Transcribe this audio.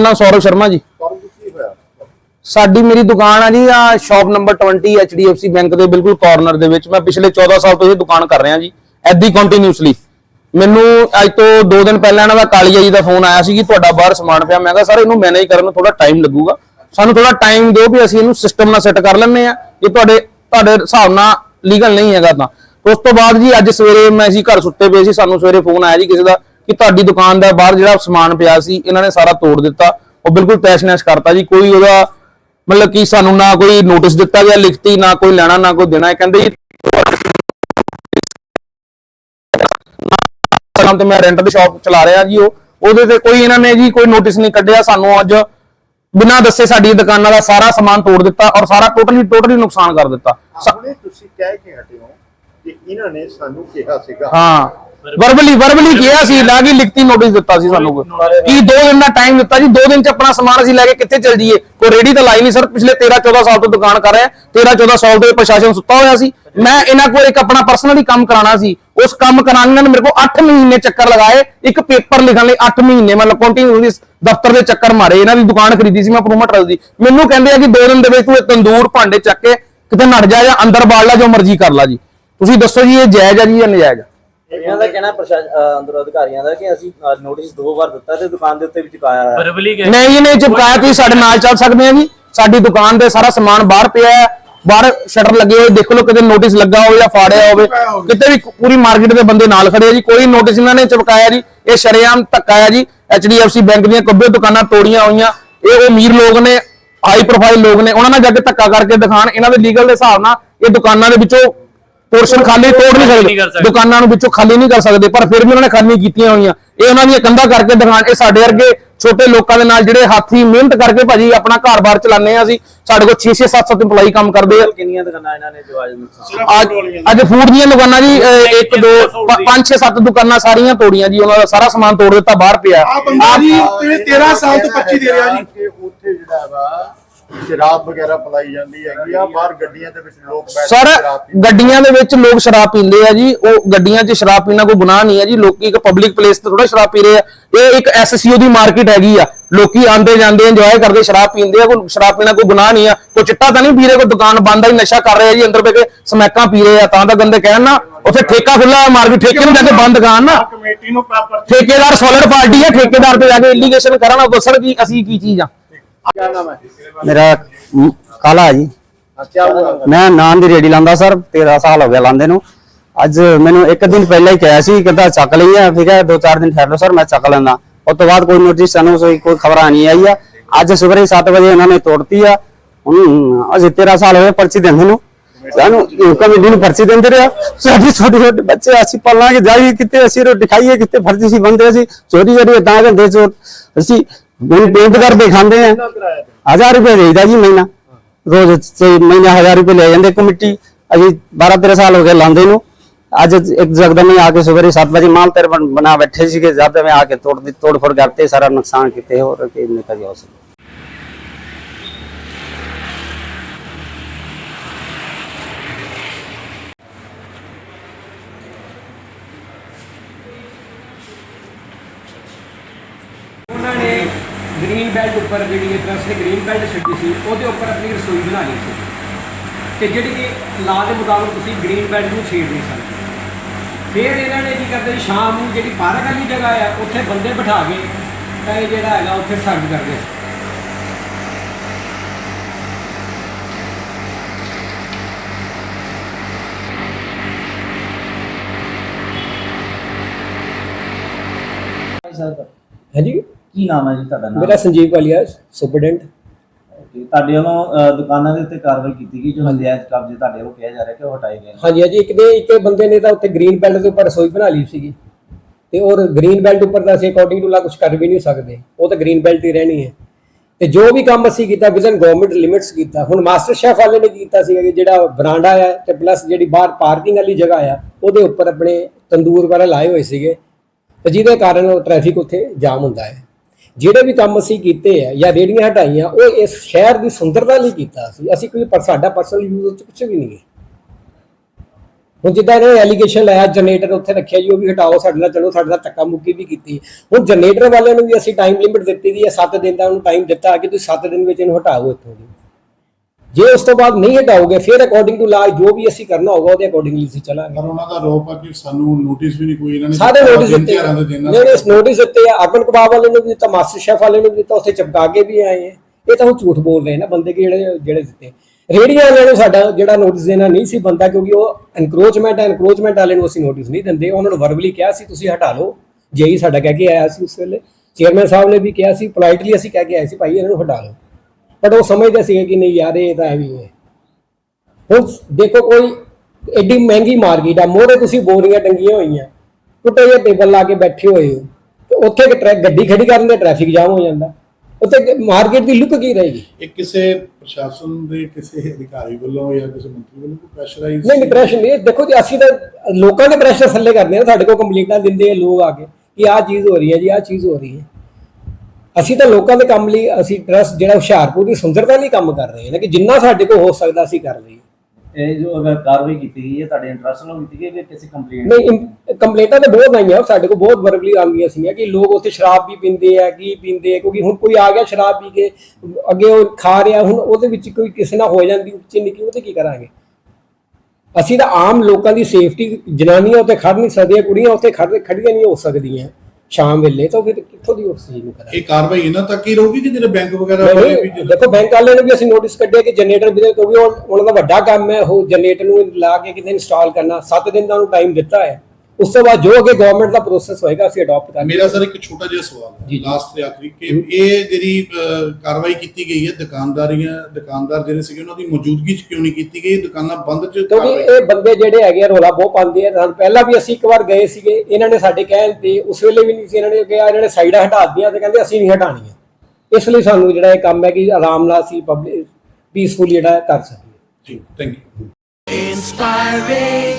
ਮੇਰਾ ਨਾਮ ਸੌਰਵ ਸ਼ਰਮਾ ਜੀ। ਸਾਡੀ ਮੇਰੀ ਦੁਕਾਨ ਆ ਜੀ, ਆ ਸ਼ਾਪ ਨੰਬਰ 20 HDFC ਬੈਂਕ ਦੇ ਬਿਲਕੁਲ ਕਾਰਨਰ ਦੇ ਵਿੱਚ। ਮੈਂ ਪਿਛਲੇ 14 ਸਾਲ ਤੋਂ ਇਹ ਦੁਕਾਨ ਕਰ ਰਿਹਾ ਜੀ, ਐਦੀ ਕੰਟੀਨਿਊਸਲੀ ਮੈਨੂੰ ਅੱਜ ਤੋਂ 2 ਦਿਨ ਪਹਿਲਾਂ ਇਹਨਾਂ ਦਾ ਕਾਲੀਆ ਜੀ ਦਾ ਫੋਨ ਆਇਆ ਸੀ ਕਿ ਤੁਹਾਡਾ ਬਾਹਰ ਸਮਾਨ ਪਿਆ। ਮੈਂ ਕਿਹਾ, ਸਰ, ਇਹਨੂੰ ਮੈਨੇਜ ਕਰਨ ਨੂੰ ਥੋੜਾ ਟਾਈਮ ਲੱਗੂਗਾ। ਸਾਨੂੰ ਥੋੜਾ ਟਾਈਮ ਦਿਓ ਵੀ ਅਸੀਂ ਇਹਨੂੰ ਸਿਸਟਮ ਨਾਲ ਸੈੱਟ ਕਰ ਲੈਂਦੇ ਆ ਜੇ ਤੁਹਾਡੇ ਤੁਹਾਡੇ ਹਿਸਾਬ ਨਾਲ ਲੀਗਲ ਨਹੀਂ ਹੈਗਾ ਤਾਂ। ਉਸ ਤੋਂ ਬਾਅਦ ਜੀ ਅੱਜ ਸਵੇਰੇ ਮੈਂ ਅਸੀਂ ਘਰ ਸੁੱਤੇ ਪਏ ਸੀ, ਸਾਨੂੰ ਸਵੇਰੇ ਫੋਨ ਆਇਆ ਜੀ ਕਿਸੇ ਦਾ ਕਿ ਤੁਹਾਡੀ ਦੁਕਾਨ ਦਾ ਬਾਹਰ ਜਿਹੜਾ ਸਮਾਨ ਪਿਆ ਸੀ ਇਹਨਾਂ ਨੇ ਸਾਰਾ ਤੋੜ ਦਿੱਤਾ। ਉਹ ਬਿਲਕੁਲ ਤੈਸ਼-ਨੈਸ਼ ਕਰਤਾ ਜੀ। ਕੋਈ ਉਹਦਾ ਮਤਲਬ ਕਿ ਸਾਨੂੰ ਨਾ ਕੋਈ ਨੋਟਿਸ ਦਿੱਤਾ ਗਿਆ ਲਿਖਤੀ ਨਾ ਕੋਈ ਲੈਣਾ ਨਾ ਕੋਈ ਦੇਣਾ। ਇਹ ਕਹਿੰਦੇ ਜੀ ਨਾਮ ਤੇ ਮੈਂ ਰੈਂਟ ਦੀ ਸ਼ਾਪ ਚਲਾ ਰਿਹਾ ਜੀ ਉਹ। ਉਹਦੇ ਤੇ ਕੋਈ ਇਹਨਾਂ ਨੇ ਜੀ ਕੋਈ ਨੋਟਿਸ ਨਹੀਂ ਕੱਢਿਆ। ਸਾਨੂੰ ਅੱਜ ਬਿਨਾਂ ਦੱਸੇ ਸਾਡੀ ਦੁਕਾਨਾਂ ਦਾ ਸਾਰਾ ਸਮਾਨ ਤੋੜ ਦਿੱਤਾ ਔਰ ਸਾਰਾ ਟੋਟਲੀ ਟੋਟਲੀ ਨੁਕਸਾਨ ਕਰ ਦਿੱਤਾ। ਹੁਣੇ ਤੁਸੀਂ ਕਹਿ ਕੇ ਹਟੇ ਹੋ ਕਿ ਇਹਨਾਂ ਨੇ ਸਾਨੂੰ ਕਿਹਾ ਸੀਗਾ ਹਾਂ। ਵਰਬਲੀ ਵਰਬਲੀ ਕਿਹਾ ਸੀ ਨਾ ਕਿ ਲਿਖਤੀ ਨੋਟਿਸ ਦਿੱਤਾ ਸੀ ਸਾਨੂੰ। ਕੋਈ ਕੀ ਦੋ ਦਿਨ ਦਾ ਟਾਈਮ ਦਿੱਤਾ ਜੀ, ਦੋ ਦਿਨ ਚ ਆਪਣਾ ਸਮਾਨ ਅਸੀਂ ਲੈ ਕੇ ਕਿੱਥੇ ਚੱਲ ਜਾਈਏ? ਕੋਈ ਰੇੜੀ ਤਾਂ ਲਾਈ ਨਹੀਂ ਸਰ, ਪਿਛਲੇ 13 14 ਸਾਲ ਤੋਂ ਦੁਕਾਨ ਕਰ ਰਿਹਾ 13 14 ਸਾਲ ਤੋਂ ਪ੍ਰਸ਼ਾਸਨ ਸੁੱਤਾ ਹੋਇਆ ਸੀ। ਮੈਂ ਇਹਨਾਂ ਕੋਲ ਇੱਕ ਆਪਣਾ ਪਰਸਨਲੀ ਕੰਮ ਕਰਾਉਣਾ ਸੀ। ਉਸ ਕੰਮ ਕਰਾਉਣ ਨੇ ਮੇਰੇ ਕੋਲ 8 ਮਹੀਨੇ ਚੱਕਰ ਲਗਾਏ। ਇੱਕ ਪੇਪਰ ਲਿਖਣ ਲਈ 8 ਮਹੀਨੇ, ਮਤਲਬ ਕੰਟੀਨਿਊਸਲੀ ਦਫ਼ਤਰ ਦੇ ਚੱਕਰ ਮਾਰੇ। ਇਹਨਾਂ ਦੀ ਦੁਕਾਨ ਖਰੀਦੀ ਸੀ, ਮੈਂ ਪ੍ਰੋਮੋਟਰ ਦੀ। ਮੈਨੂੰ ਕਹਿੰਦੇ ਆ ਕਿ ਦੋ ਦਿਨ ਦੇ ਵਿੱਚ ਤੂੰ ਇਹ ਤੰਦੂਰ ਭਾਂਡੇ ਚੱਕ ਕੇ ਕਿਤੇ ਨੜ ਜਾ ਜਾਂ ਅੰਦਰ ਬਾੜ ਲੈ, ਜੋ ਮਰਜ਼ੀ ਕਰ ਲਾ ਜੀ। ਤੁਸੀਂ ਦੱਸੋ ਜੀ, ਇਹ ਜਾਇਜ਼ ਆ ਜੀ ਜਾਂ ਨਜਾਇਜ਼? ਆ ਇਹਨਾਂ ਦਾ ਕਹਿਣਾ ਪ੍ਰਸ਼ਾਸਨ ਅੰਦਰ ਅਧਿਕਾਰੀਆਂ ਦਾ ਕਿ ਅਸੀਂ ਨੋਟਿਸ ਦੋ ਵਾਰ ਦਿੱਤਾ ਤੇ ਦੁਕਾਨ ਦੇ ਉੱਤੇ ਵੀ ਚੁਕਾਇਆ ਹੈ ਗਏ ਨਹੀਂ ਜੀ ਨਹੀਂ ਚਿਪਕਾਇਆ ਤੁਸੀਂ ਸਾਡੇ ਨਾਲ ਚੱਲ ਸਕਦੇ ਆ ਜੀ। ਸਾਡੀ ਦੁਕਾਨ ਦੇ ਸਾਰਾ ਸਮਾਨ ਬਾਹਰ ਪਿਆ ਹੈ। ਬਾਹਰ ਸ਼ਟਰ ਲੱਗੇ ਹੋਏ ਦੇਖ ਲਓ ਕਿਤੇ ਨੋਟਿਸ ਲੱਗਾ ਹੋਵੇ ਜਾਂ ਫਾੜਿਆ ਹੋਵੇ। ਕਿਤੇ ਵੀ ਪੂਰੀ ਮਾਰਕੀਟ ਦੇ ਬੰਦੇ ਨਾਲ ਖੜੇ ਆ ਜੀ। ਕੋਈ ਨੋਟਿਸ ਇਹਨਾਂ ਨੇ ਚਿਪਕਾਇਆ ਜੀ। ਇਹ ਸ਼ਰੇਆਮ ਧੱਕਾ ਹੈ ਜੀ। HDFC ਬੈਂਕ ਦੀਆਂ ਕੱਬੇ ਦੁਕਾਨਾਂ ਤੋੜੀਆਂ ਹੋਈਆਂ। ਇਹ ਉਹ ਅਮੀਰ ਲੋਕ ਨੇ ਹਾਈ ਪ੍ਰੋਫਾਈਲ ਲੋਕ ਨੇ। ਉਹਨਾਂ ਨਾਲ ਜਾ ਕੇ ਧੱਕਾ ਕਰਕੇ ਦਿਖਾਣ ਇਹਨਾਂ ਦੇ ਲੀਗਲ ਦੇ ਹਿਸਾਬ ਨਾਲ ਇਹ ਦੁਕਾਨਾਂ ਦੇ ਵਿੱਚੋਂ ਪੋਰਸ਼ਨ ਖਾਲੀ ਤੋੜ ਨਹੀਂ ਸਕਦੇ। ਦੁਕਾਨਾਂ ਨੂੰ ਵਿੱਚੋਂ ਖਾਲੀ ਨਹੀਂ ਕਰ ਸਕਦੇ ਪਰ ਫਿਰ ਵੀ ਉਹਨਾਂ ਨੇ ਖਾਲੀ ਕੀਤੀਆਂ ਹੋਈਆਂ। ਇਹ ਉਹਨਾਂ ਦੀਆਂ ਕੰਧਾਂ ਕਰਕੇ ਦਿਖਾਣ ਇਹ ਸਾਡੇ ਵਰਗੇ ਛੋਟੇ ਲੋਕਾਂ ਦੇ ਨਾਲ ਜਿਹੜੇ ਹਾਥੀ ਮਿਹਨਤ ਕਰਕੇ ਭਾਜੀ ਆਪਣਾ ਘਰ-ਬਾਰ ਚਲਾਉਂਦੇ ਆ ਅਸੀਂ ਸਾਡੇ ਕੋਲ 6-6 7-7 EMPLOYE ਕੰਮ ਕਰਦੇ ਆ। ਕਿੰਨੀਆਂ ਦੁਕਾਨਾਂ ਇਹਨਾਂ ਨੇ ਜੋ ਅੱਜ ਨੁਕਸਾਨ ਅੱਜ ਅੱਜ ਫੂਡ ਦੀਆਂ ਦੁਕਾਨਾਂ ਜੀ 1 2 5 6 7 ਦੁਕਾਨਾਂ ਸਾਰੀਆਂ ਤੋੜੀਆਂ ਜੀ ਉਹਨਾਂ ਦਾ ਸਾਰਾ ਸਮਾਨ ਤੋੜ ਦਿੱਤਾ ਬਾਹਰ ਪਿਆ। ਆ ਬੰਦਾ ਜੀ ਤੁਸੀਂ 13 ਸਾਲ ਤੋਂ 25 ਦੇ ਰਿਹਾ ਜੀ। ਉੱਥੇ ਜਿਹੜਾ ਵਾ ਸ਼ਰਾਬ ਵਗੈਰਾ ਪਲਾਈ ਜਾਂਦੀ ਹੈਗੀ ਆ ਬਾਹਰ ਗੱਡੀਆਂ ਦੇ ਵਿੱਚ ਲੋਕ ਬੈਠ ਸਰ ਕੇ ਸ਼ਰਾਬ ਪੀਂਦੇ ਗੱਡੀਆਂ ਦੇ ਵਿੱਚ ਲੋਕ ਸ਼ਰਾਬ ਪੀਂਦੇ ਆ ਜੀ ਉਹ ਗੱਡੀਆਂ 'ਚ ਸ਼ਰਾਬ ਪੀਣਾ ਕੋਈ ਗੁਨਾਹ ਨਹੀਂ ਹੈ ਜੀ ਲੋਕੀ ਇੱਕ ਪਬਲਿਕ ਪਲੇਸ ਤੇ ਥੋੜਾ ਸ਼ਰਾਬ ਪੀ ਰਹੇ ਆ। ਇਹ ਇੱਕ ਐਸਸੀਓ ਦੀ ਮਾਰਕੀਟ ਹੈਗੀ ਆ ਲੋਕੀ ਆਂਦੇ ਜਾਂਦੇ ਇੰਜੋਏ ਕਰਦੇ ਸ਼ਰਾਬ ਪੀਂਦੇ ਆ ਕੋਈ ਸ਼ਰਾਬ ਪੀਣਾ ਕੋਈ ਗੁਨਾਹ ਨਹੀਂ ਆ। ਕੋਈ ਚਿੱਟਾ ਤਾਂ ਨਹੀਂ ਪੀ ਰਹੇ ਕੋਈ ਦੁਕਾਨ ਬੰਦ ਆ ਨਸ਼ਾ ਕਰ ਰਹੇ ਆ ਜੀ ਅੰਦਰ ਬੈ ਕੇ ਸਮੈਕਾਂ ਪੀ ਰਹੇ ਆ ਤਾਂ ਤਾਂ ਗੰਦੇ ਕਹਿਣ ਨਾ। ਉੱਥੇ ਠੇਕਾ ਖੁੱਲਾ ਮਾਰਕੀਟ ਠੇਕੇ ਨੂੰ ਜਾ ਕੇ ਬੰਦ ਕਰਾਉਣ ਨਾ। ਕਮੇਟੀ ਨੂੰ ਪ੍ਰਾਪਤ ਠੇਕੇਦਾਰ ਸੋਲਿਡ ਪਾਰਟੀ ਹੈ ਠੇਕੇਦਾਰ ਤੇ ਜਾ ਕੇ ਇਲੀਗੇਸ਼ਨ ਕਰਨ ਉਹ ਦੱਸਣ ਕਿ ਅਸੀਂ ਕੀ ਚੀਜ਼ ਆ। ਕਿਆ ਨਾਮ ਹੈ? ਮੇਰਾ ਮ- ਕਾਲਾ ਜੀ। ਮੈਂ ਨਾਨ ਦੀ ਰੇੜੀ ਲਾਂਦਾ ਸਰ 13 ਸਾਲ ਹੋ ਗਿਆ ਲਾਂਦੇ ਨੂੰ। ਅੱਜ ਮੈਨੂੰ ਇੱਕ ਦਿਨ ਪਹਿਲਾਂ ਹੀ ਕਿਹਾ ਸੀ ਕਹਿੰਦਾ ਚੱਕ ਲਈ ਆ ਠੀਕ ਹੈ ਦੋ ਚਾਰ ਦਿਨ ਠਹਿਰ ਲਓ ਸਰ ਮੈਂ ਚੱਕ ਲੈਂਦਾ। ਉਸ ਤੋਂ ਬਾਅਦ ਕੋਈ ਨੋਟਿਸ ਸਾਨੂੰ ਕੋਈ ਕੋਈ ਖਬਰ ਨਹੀਂ ਆਈ ਆ। ਅੱਜ ਸਵੇਰੇ 7 ਵਜੇ ਉਹਨਾਂ ਨੇ ਤੋੜਤੀ ਆ। ਹੁਣ ਅਜੇ 13 ਸਾਲ ਹੋਏ ਪਰਚੀ ਦਿੰਦੇ ਨੂੰ। ਸਾਨੂੰ ਕਮੇਟੀ ਨੂੰ ਪਰਚੀ ਦਿੰਦੇ ਰਿਹਾ ਸਾਡੀ ਛੋਟੇ ਛੋਟੇ ਬੱਚੇ ਅਸੀਂ ਪਾਲਾਂਗੇ ਜਾਈਏ ਕਿਤੇ ਅਸੀਂ ਰੋਟੀ ਖਾਈਏ ਕਿਤੇ ਫਰਜ਼ੀ ਸੀ ਬੰਦੇ ਅਸੀਂ। ਚੋਰੀ ਚੋਰੀ ਤਾਂ ਕਰਦੇ ਚੋਰ ਅਸੀਂ ਮੈਨੂੰ ਪੇਂਟ ਕਰਦੇ ਖਾਂਦੇ ਆ। ਹਜ਼ਾਰ ਰੁਪਏ ਦੇਈਦਾ ਜੀ ਮਹੀਨਾ। ਰੋਜ਼ ਤੇ ਮਹੀਨਾ ਹਜ਼ਾਰ ਰੁਪਏ ਲੈ ਜਾਂਦੇ ਕਮੇਟੀ ਅਸੀਂ 12 13 ਸਾਲ ਹੋ ਗਏ ਲਾਂਦੇ ਨੂੰ। ਅੱਜ ਇੱਕ ਜਗਦਮ ਮੈਂ ਆ ਕੇ ਸਵੇਰੇ 7 ਵਜੇ ਮਾਲ ਤੇਰ ਬਣਾ ਬੈਠੇ ਸੀਗੇ। ਜਦ ਮੈਂ ਆ ਕੇ ਤੋੜ ਦੀ ਤੋੜ ਫੋੜ ਕਰਤੇ, ਸਾਰਾ ਨੁਕਸਾਨ ਕੀਤੇ, ਹੋਰ ਕੀ ਨਿਕਲ ਗਿਆ ਉਸ ਉਹਨਾਂ ਨੇ ਗ੍ਰੀਨ ਬੈਲਟ ਉੱਪਰ ਜਿਹੜੀ ਇਹ ਟਰਸਟ ਨੇ ਗ੍ਰੀਨ ਬੈਲਟ ਛੱਡੀ ਸੀ, ਉਹਦੇ ਉੱਪਰ ਆਪਣੀ ਰਸੋਈ ਬਣਾ ਲਈ ਸੀ। ਤੇ ਜਿਹੜੀ ਕਿ ਲਾਅ ਦੇ ਮੁਤਾਬਕ ਤੁਸੀਂ ਗ੍ਰੀਨ ਬੈਲਟ ਨੂੰ ਛੇੜ ਨਹੀਂ ਸਕਦੇ। ਫਿਰ ਇਹਨਾਂ ਨੇ ਕੀ ਕਰਦੇ, ਸ਼ਾਮ ਨੂੰ ਜਿਹੜੀ ਪਾਰਕ ਵਾਲੀ ਜਗ੍ਹਾ ਆ, ਉੱਥੇ ਬੰਦੇ ਬਿਠਾ ਕੇ ਤਾਂ ਇਹ ਜਿਹੜਾ ਹੈਗਾ ਉੱਥੇ ਸਰਵ ਕਰਦੇ ਹਾਂਜੀ? ਕੀ ਨਾਮ ਹੈ ਜੀ ਤੁਹਾਡਾ ਨਾਮ? ਮੇਰਾ ਸੰਜੀਵ ਵਾਲੀਆ ਸੁਪਰਡੈਂਟ। Okay, ਤੁਹਾਡੇ ਵੱਲੋਂ ਦੁਕਾਨਾਂ ਦੇ ਉੱਤੇ ਕਾਰਵਾਈ ਕੀਤੀ ਗਈ ਜੋ ਨਜਾਇਜ਼ ਕਬਜ਼ੇ ਤੁਹਾਡੇ ਵੱਲੋਂ ਕਿਹਾ ਜਾ ਰਿਹਾ ਕਿ ਉਹ ਹਟਾਏ ਗਏ ਨੇ। ਹਾਂਜੀ ਹਾਂਜੀ ਇੱਕ ਦੇ ਇੱਕ ਬੰਦੇ ਨੇ ਤਾਂ ਉੱਤੇ ਗ੍ਰੀਨ ਬੈਲਟ ਦੇ ਉੱਪਰ ਰਸੋਈ ਬਣਾ ਲਈ ਸੀਗੀ। ਤੇ ਔਰ ਗ੍ਰੀਨ ਬੈਲਟ ਉੱਪਰ ਤਾਂ ਅਸੀਂ ਅਕੋਰਡਿੰਗ ਟੂ ਲਾ ਕੁਝ ਕਰ ਵੀ ਨਹੀਂ ਸਕਦੇ। ਉਹ ਤਾਂ ਗ੍ਰੀਨ ਬੈਲਟ ਹੀ ਰਹਿਣੀ ਹੈ। ਤੇ ਜੋ ਵੀ ਕੰਮ ਅਸੀਂ ਕੀਤਾ ਵਿਜ਼ਨ ਗਵਰਨਮੈਂਟ ਲਿਮਿਟਸ ਕੀਤਾ। ਹੁਣ ਮਾਸਟਰ ਸ਼ੈਫ ਵਾਲੇ ਨੇ ਕੀਤਾ ਸੀਗਾ ਕਿ ਜਿਹੜਾ ਬਰਾਂਡਾ ਹੈ ਤੇ ਪਲੱਸ ਜਿਹੜੀ ਬਾਹਰ ਪਾਰਕਿੰਗ ਵਾਲੀ ਜਗ੍ਹਾ ਆ ਉਹਦੇ ਉੱਪਰ ਆਪਣੇ ਤੰਦੂਰ ਵਗੈਰਾ ਲਾਏ ਹੋਏ ਸੀਗੇ। ਤੇ ਜਿਹਦੇ ਕਾਰਨ ਟ੍ਰੈਫਿਕ ਉੱਥੇ ਜਾਮ ਹੁੰਦਾ ਹੈ। ਜਿਹੜੇ ਵੀ ਕੰਮ ਅਸੀਂ ਕੀਤੇ ਆ ਜਾਂ ਰੇੜੀਆਂ ਹਟਾਈਆਂ, ਉਹ ਇਸ ਸ਼ਹਿਰ ਦੀ ਸੁੰਦਰਤਾ ਲਈ ਕੀਤਾ ਸੀ। ਅਸੀਂ ਕੋਈ ਪਰ, ਸਾਡਾ ਪਰਸਨਲ ਯੂਜ਼ ਵਿੱਚ ਕੁਝ ਵੀ ਨਹੀਂ ਹੈ। ਹੁਣ ਜਿੱਦਾਂ ਇਹਨਾਂ ਐਲੀਗੇਸ਼ਨ ਲਾਇਆ ਜਨਰੇਟਰ ਉੱਥੇ ਰੱਖਿਆ ਜੀ, ਉਹ ਵੀ ਹਟਾਓ ਸਾਡੇ ਨਾਲ, ਚਲੋ ਸਾਡੇ ਨਾਲ ਧੱਕਾ ਮੁੱਕੀ ਵੀ ਕੀਤੀ। ਹੁਣ ਜਨਰੇਟਰ ਵਾਲਿਆਂ ਨੂੰ ਵੀ ਅਸੀਂ ਟਾਈਮ ਲਿਮਿਟ ਦਿੱਤੀ ਦੀ ਹੈ 7 ਦਿਨ ਦਾ ਉਹਨੂੰ ਟਾਈਮ ਦਿੱਤਾ ਕਿ ਤੁਸੀਂ 7 ਦਿਨ ਵਿੱਚ ਇਹਨੂੰ ਹਟਾਓ ਇੱਥੋਂ ਦੀ। ਜੇ ਉਸ ਤੋਂ ਬਾਅਦ ਨਹੀਂ ਹਟਾਓਗੇ ਫਿਰ ਅਕੋਰਡਿੰਗ ਟੂ ਲਾ ਜੋ ਵੀ ਅਸੀਂ ਕਰਨਾ ਹੋਗਾ ਉਹਦੇ ਅਕੋਰਡਿੰਗਲੀ ਅਸੀਂ ਚਲਾਂਗੇ। ਪਰ ਉਹਨਾਂ ਦਾ ਆਰੋਪ ਆ ਕਿ ਸਾਨੂੰ ਨੋਟਿਸ ਵੀ ਨਹੀਂ ਕੋਈ ਇਹਨਾਂ ਨੇ ਦਿੱਤਾ, ਨੋਟਿਸ ਦਿੱਤੇ। ਦਿਨ ਨਹੀਂ ਨਹੀਂ ਨੋਟਿਸ ਦਿੱਤੇ ਆ। ਅਰਬਨ ਕਬਾਬ ਵਾਲੇ ਨੂੰ ਵੀ ਦਿੱਤਾ ਮਾਸਟਰ ਸ਼ੈਫ ਵਾਲੇ ਨੂੰ ਵੀ ਦਿੱਤਾ ਉੱਥੇ ਚਪਕਾ ਕੇ ਵੀ ਆਏ ਆ। ਇਹ ਤਾਂ ਹੁਣ ਝੂਠ ਬੋਲ ਰਹੇ ਨਾ ਬੰਦੇ ਕਿ ਜਿਹੜੇ ਜਿਹੜੇ ਦਿੱਤੇ। ਰੇੜੀਆਂ ਵਾਲਿਆਂ ਨੂੰ ਸਾਡਾ ਜਿਹੜਾ ਨੋਟਿਸ ਦੇਣਾ ਨਹੀਂ ਸੀ ਬੰਦਾ ਕਿਉਂਕਿ ਉਹ ਐਨਕਰੋਚਮੈਂਟ ਹੈ ਐਨਕਰੋਚਮੈਂਟ ਵਾਲੇ ਨੂੰ ਅਸੀਂ ਨੋਟਿਸ ਨਹੀਂ ਦਿੰਦੇ। ਉਹਨਾਂ ਨੂੰ ਵਰਬਲੀ ਕਿਹਾ ਸੀ ਤੁਸੀਂ ਹਟਾ ਲਓ। ਜੇਈ ਸਾਡਾ ਕਹਿ ਕੇ ਆਇਆ ਸੀ ਉਸ ਵੇਲੇ। ਚੇਅਰਮੈਨ ਸਾਹਿਬ ਨੇ ਵੀ ਕਿਹਾ ਸੀ ਪੋਲਾਈਟਲੀ ਅਸੀਂ ਕਹਿ ਕੇ ਆਏ ਸੀ ਭਾਈ ਇਹਨਾਂ ਨੂੰ ਹਟਾ ਲਓ। ਬਟ ਉਹ ਸਮਝਦੇ ਸੀ ਕਿ ਨਹੀਂ ਯਾਰ ਇਹ ਤਾਂ ਹੀ ਹੈ ਹੁਣ ਦੇਖੋ ਕੋਈ ਐਡੀ ਮਹਿੰਗੀ ਮਾਰਕੀਟ ਆ ਮੋਰੇ ਤੁਸੀਂ ਬੋਰੀਆਂ ਟੰਗੀਆਂ ਹੋਈਆਂ ਟੁੱਟੇ ਜਿਹੇ ਟੇਬਲ ਲਾ ਕੇ ਬੈਠੇ ਹੋਏ ਹੋ ਤੇ ਉੱਥੇ ਕਿ ਟਰੈ- ਗੱਡੀ ਖੜੀ ਕਰਨ ਦੇ ਟ੍ਰੈਫਿਕ ਜਾਮ ਹੋ ਜਾਂਦਾ। ਉੱਥੇ ਮਾਰਕੀਟ ਦੀ ਲੁੱਕ ਕੀ ਰਹੇਗੀ? ਇਹ ਕਿਸੇ ਪ੍ਰਸ਼ਾਸਨ ਦੇ ਕਿਸੇ ਅਧਿਕਾਰੀ ਵੱਲੋਂ ਜਾਂ ਕਿਸੇ ਮੰਤਰੀ ਵੱਲੋਂ ਕੋਈ ਪ੍ਰੈਸ਼ਰਾਈਜ਼ ਨਹੀਂ ਨਹੀਂ ਪ੍ਰੈਸ਼ਰ ਨਹੀਂ। ਦੇਖੋ ਜੀ ਅਸੀਂ ਤਾਂ ਲੋਕਾਂ ਦੇ ਪ੍ਰੈਸ਼ਰ ਥੱਲੇ ਕਰਦੇ ਆ ਸਾਡੇ ਕੋਲ ਕੰਪਲੀਟਾਂ ਦਿੰਦੇ ਆ ਲੋਕ ਆ ਕੇ ਕਿ ਆਹ ਚੀਜ਼ ਹੋ ਰਹੀ ਹੈ ਜੀ ਆਹ ਚੀਜ਼ ਹੋ ਰਹੀ ਹੈ। ਅਸੀਂ ਤਾਂ ਲੋਕਾਂ ਦੇ ਕੰਮ ਲਈ ਅਸੀਂ ਟਰਸਟ ਜਿਹੜਾ ਹੁਸ਼ਿਆਰਪੁਰ ਦੀ ਸੁੰਦਰਤਾ ਲਈ ਕੰਮ ਕਰ ਰਹੇ ਹਾਂ ਕਿ ਜਿੰਨਾ ਸਾਡੇ ਕੋਲ ਹੋ ਸਕਦਾ ਅਸੀਂ ਕਰ ਹਾਂ ਇਹ ਜੋ ਅਗਰ ਕਾਰਵਾਈ ਕੀਤੀ ਗਈ ਹੈ ਤੁਹਾਡੇ ਇੰਟਰਸਟ ਨਾਲ ਕੀਤੀ ਗਈ ਹੈ ਕਿ ਕਿਸੇ ਕੰਪਲੇਂਟ ਨਹੀਂ ਕੰਪਲੇਂਟਾਂ ਤਾਂ ਬਹੁਤ ਆਈਆਂ ਸਾਡੇ ਕੋਲ ਬਹੁਤ ਵਰਬਲੀ ਆਉਂਦੀਆਂ ਸੀਗੀਆਂ ਕਿ ਲੋਕ ਉੱਥੇ ਸ਼ਰਾਬ ਵੀ ਪੀਂਦੇ ਆ ਕੀ ਪੀਂਦੇ ਆ ਕਿਉਂਕਿ ਹੁਣ ਕੋਈ ਆ ਗਿਆ ਸ਼ਰਾਬ ਪੀ ਕੇ ਅੱਗੇ ਉਹ ਖਾ ਰਿਹਾ ਹੁਣ ਉਹਦੇ ਵਿੱਚ ਕੋਈ ਕਿਸੇ ਨਾਲ ਹੋ ਜਾਂਦੀ ਉੱਚੀ ਨਿੱਕੀ ਉਹਤੇ ਕੀ ਕਰਾਂਗੇ? ਅਸੀਂ ਤਾਂ ਆਮ ਲੋਕਾਂ ਦੀ ਸੇਫਟੀ ਜਨਾਨੀਆਂ ਉੱਤੇ ਖੜ ਨਹੀਂ ਸਕਦੀਆਂ ਕੁੜੀਆਂ ਉੱਤੇ ਖੜ ਖੜੀਆਂ ਨਹੀਂ ਹੋ ਸਕਦੀਆਂ। ਸ਼ਾਮ ਵੇਲੇ ਤਾਂ ਫਿਰ ਕਿੱਥੋਂ ਦੀ ਚੀਜ਼ ਨੂੰ ਕਰਾਂਗੇ? ਇਹ ਕਾਰਵਾਈ ਇਹਨਾਂ ਤੱਕ ਹੀ ਰਹੂਗੀ ਕਿ ਜਿਹੜੇ ਬੈਂਕ ਵਗੈਰਾ ਵਾਲੇ ਵੀ ਦੇਖੋ ਬੈਂਕ ਵਾਲਿਆਂ ਨੇ ਵੀ ਅਸੀਂ ਨੋਟਿਸ ਕੱਢਿਆ ਕਿ ਜਨਰੇਟਰ ਵੀ ਕਿਉਂਕਿ ਉਹ ਉਹਨਾਂ ਦਾ ਵੱਡਾ ਕੰਮ ਹੈ ਉਹ ਜਨਰੇਟਰ ਨੂੰ ਲਾ ਕੇ ਕਿਤੇ ਇੰਸਟਾਲ ਕਰਨਾ। 7 ਦਿਨ ਦਾ ਉਹਨੂੰ ਟਾਈਮ ਦਿੱਤਾ ਹੈ। ਉਸ ਤੋਂ ਬਾਅਦ ਜੋ ਅੱਗੇ ਗਵਰਨਮੈਂਟ ਦਾ ਪ੍ਰੋਸੈਸ ਹੋਏਗਾ ਅਸੀਂ ਅਡਾਪਟ ਕਰਾਂਗੇ ਮੇਰਾ ਸਰ ਇੱਕ ਛੋਟਾ ਜਿਹਾ ਸਵਾਲ ਹੈ। ਲਾਸਟ ਤੇ ਆਖਰੀ ਕਿ ਇਹ ਜਿਹੜੀ ਕਾਰਵਾਈ ਕੀਤੀ ਗਈ ਹੈ ਦੁਕਾਨਦਾਰੀਆਂ ਦੁਕਾਨਦਾਰ ਜਿਹੜੇ ਸੀਗੇ ਉਹਨਾਂ ਦੀ ਮੌਜੂਦਗੀ 'ਚ ਕਿਉਂ ਨਹੀਂ ਕੀਤੀ ਗਈ ਦੁਕਾਨਾਂ ਬੰਦ 'ਚ ਕਿਉਂਕਿ ਇਹ ਬੰਦੇ ਜਿਹੜੇ ਹੈਗੇ ਆ ਰੋਲਾ ਬਹੁਤ ਪਾਉਂਦੇ ਆ ਪਹਿਲਾਂ ਵੀ ਅਸੀਂ ਇੱਕ ਵਾਰ ਗਏ ਸੀਗੇ ਇਹਨਾਂ ਨੇ ਸਾਡੇ ਕਹਿਣ ਤੇ ਉਸ ਵੇਲੇ ਵੀ ਨਹੀਂ ਸੀ ਇਹਨਾਂ ਨੇ ਕਿਹਾ ਇਹਨਾਂ ਨੇ ਸਾਈਡਾਂ ਹਟਾ ਦਿੱਤੀਆਂ ਤੇ ਕਹਿੰਦੇ ਅਸੀਂ ਨਹੀਂ ਹਟਾਣੀਆਂ ਇਸ ਲਈ ਸਾਨੂੰ ਜਿਹੜਾ ਇਹ ਕੰਮ ਹੈ ਕਿ ਆਰਾਮ ਨਾਲ ਅਸੀਂ ਪਬਲਿਕ ਪੀਸਫੁਲੀ ਜਿਹੜਾ ਕਰ ਸਕੀਏ ਠੀਕ thank you Inspiring